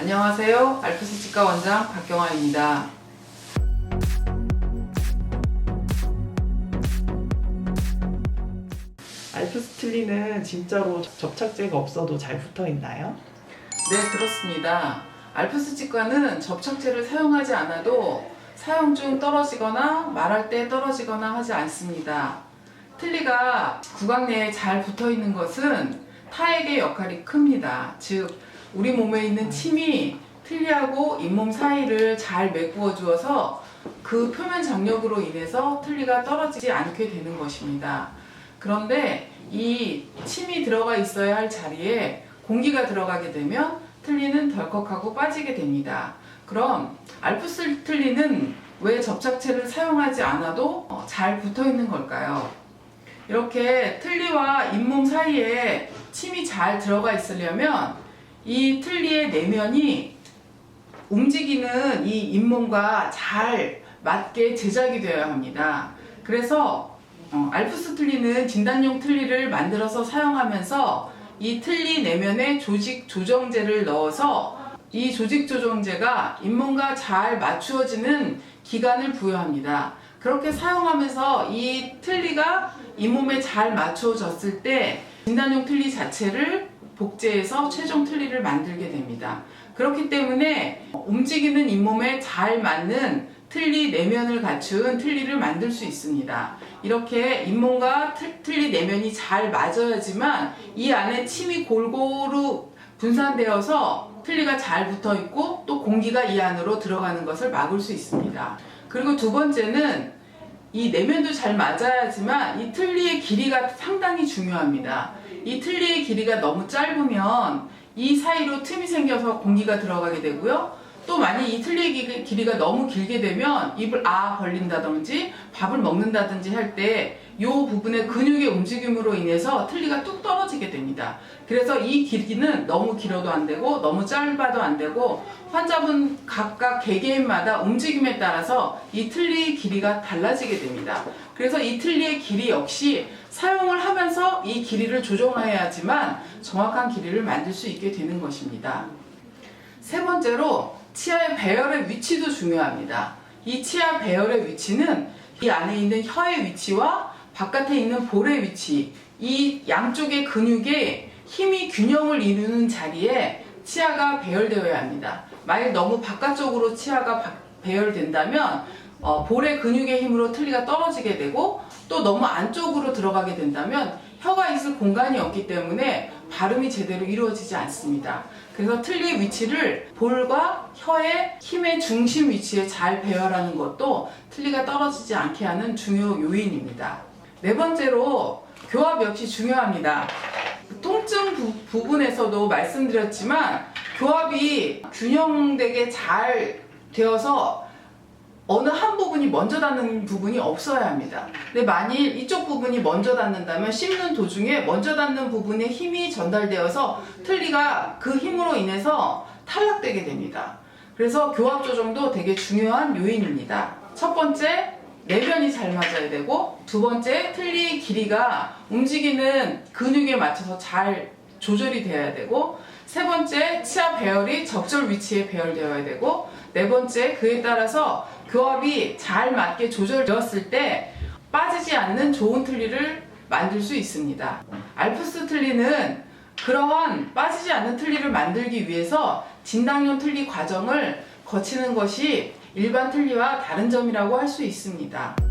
안녕하세요. 알프스 치과 원장 박경아입니다. 알프스틸리는 진짜로 접착제가 없어도 잘 붙어 있나요? 네, 그렇습니다. 알프스 치과는 접착제를 사용하지 않아도 사용 중 떨어지거나 말할 때 떨어지거나 하지 않습니다. 틀니가 구강 내에 잘 붙어 있는 것은 타액의 역할이 큽니다. 즉, 우리 몸에 있는 침이 틀니하고 잇몸 사이를 잘 메꾸어 주어서 그 표면 장력으로 인해서 틀니가 떨어지지 않게 되는 것입니다. 그런데 이 침이 들어가 있어야 할 자리에 공기가 들어가게 되면 틀니는 덜컥하고 빠지게 됩니다. 그럼 알프스 틀니는 왜 접착제를 사용하지 않아도 어, 잘 붙어 있는 걸까요? 이렇게 틀니와 잇몸 사이에 침이 잘 들어가 있으려면 이 틀니의 내면이 움직이는 이 잇몸과 잘 맞게 제작이 되어야 합니다. 그래서 어, 알프스 틀니는 진단용 틀니를 만들어서 사용하면서 이 틀니 내면에 조직 조정제를 넣어서 이 조직 조정제가 잇몸과 잘 맞추어지는 기간을 부여합니다. 그렇게 사용하면서 이 틀니가 잇몸에 잘 맞추어졌을 때 진단용 틀니 자체를 복제해서 최종 틀니를 만들게 됩니다. 그렇기 때문에 움직이는 잇몸에 잘 맞는 틀니 내면을 갖춘 틀니를 만들 수 있습니다. 이렇게 잇몸과 틀- 틀니 내면이 잘 맞아야지만 이 안에 침이 골고루 분산되어서 틀니가 잘 붙어 있고 또 공기가 이 안으로 들어가는 것을 막을 수 있습니다. 그리고 두 번째는 이 내면도 잘 맞아야지만 이 틀니의 길이가 상당히 중요합니다. 이 틀니의 길이가 너무 짧으면 이 사이로 틈이 생겨서 공기가 들어가게 되고요. 또 만약 이 틀니의 기- 길이가 너무 길게 되면 입을 아 벌린다든지 밥을 먹는다든지 할 때 이 부분의 근육의 움직임으로 인해서 틀니가 뚝 떨어지게 됩니다. 그래서 이 길이는 너무 길어도 안 되고 너무 짧아도 안 되고 환자분 각각 개개인마다 움직임에 따라서 이 틀니 길이가 달라지게 됩니다. 그래서 이 틀니의 길이 역시 사용을 하면서 이 길이를 조정해야지만 정확한 길이를 만들 수 있게 되는 것입니다. 세 번째로 치아의 배열의 위치도 중요합니다. 이 치아 배열의 위치는 이 안에 있는 혀의 위치와 바깥에 있는 볼의 위치, 이 양쪽의 근육의 힘이 균형을 이루는 자리에 치아가 배열되어야 합니다. 만약 너무 바깥쪽으로 치아가 바- 배열된다면 어, 볼의 근육의 힘으로 틀니가 떨어지게 되고 또 너무 안쪽으로 들어가게 된다면 혀가 있을 공간이 없기 때문에 발음이 제대로 이루어지지 않습니다. 그래서 틀니의 위치를 볼과 혀의 힘의 중심 위치에 잘 배열하는 것도 틀니가 떨어지지 않게 하는 중요 요인입니다. 네 번째로 교합 역시 중요합니다. 통증 부, 부분에서도 말씀드렸지만 교합이 균형되게 잘 되어서 어느 한 부분이 먼저 닿는 부분이 없어야 합니다. 근데 만일 이쪽 부분이 먼저 닿는다면 씹는 도중에 먼저 닿는 부분에 힘이 전달되어서 틀니가 그 힘으로 인해서 탈락되게 됩니다. 그래서 교합 조정도 되게 중요한 요인입니다. 첫 번째, 내면이 잘 맞아야 되고 두 번째, 틀니 길이가 움직이는 근육에 맞춰서 잘 조절이 돼야 되고 세 번째, 치아 배열이 적절 위치에 배열되어야 되고 네 번째, 그에 따라서 교합이 잘 맞게 조절되었을 때 빠지지 않는 좋은 틀니를 만들 수 있습니다. 알프스 틀니는 그러한 빠지지 않는 틀니를 만들기 위해서 진당용 틀니 과정을 거치는 것이 일반 틀니와 다른 점이라고 할 수 있습니다.